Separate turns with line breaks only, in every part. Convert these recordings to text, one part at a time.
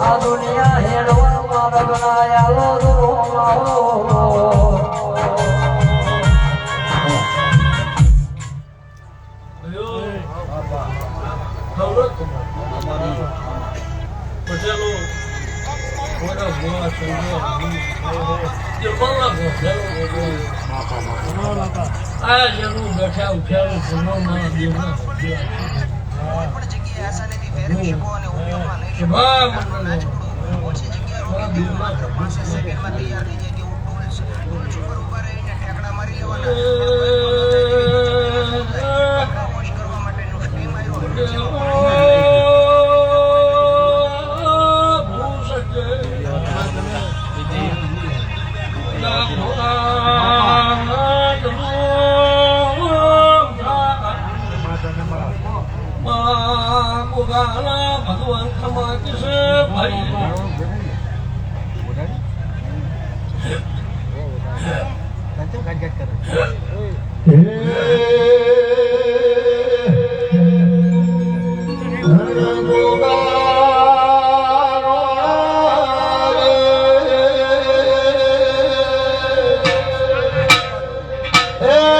આ દુનિયા હેડવા લગ્નાયા લો
મોટા ભોળા સંજય જમવાના ગોઠેલો આ ઉપર બેઠા રહીને ઠેકડા મારી દેવના มา Yeah.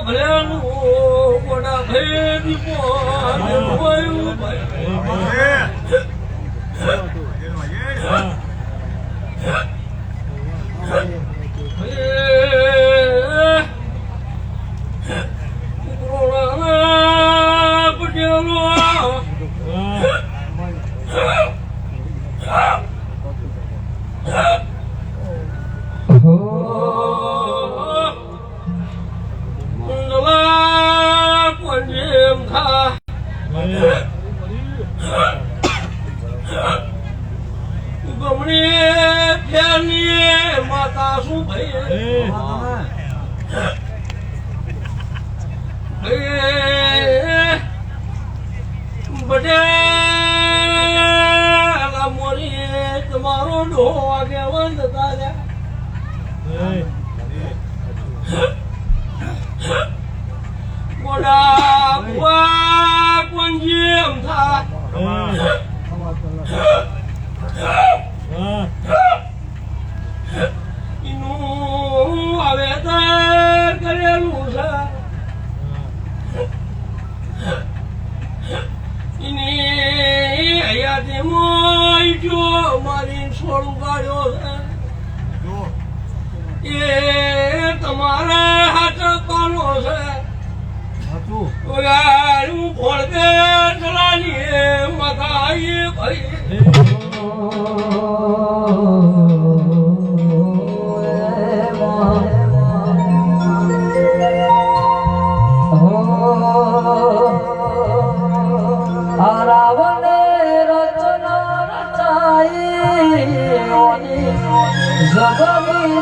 કોભળ્યાનું કોડા ભેદી પોન ભાઈ શું ભાઈ બટેલા છોડું છે. એ તમારે હાથ કોનો છે? ગાયું ફોડકે ચલાની મકાઈ ભાઈ
રાવણે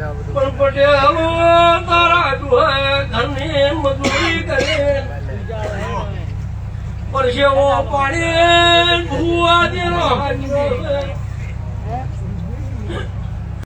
પણ પટેલો તારા ડોહે ઘરની મજૂરી કરે પરસેવો પાડે ભુવાજીનો હાથ જોડે.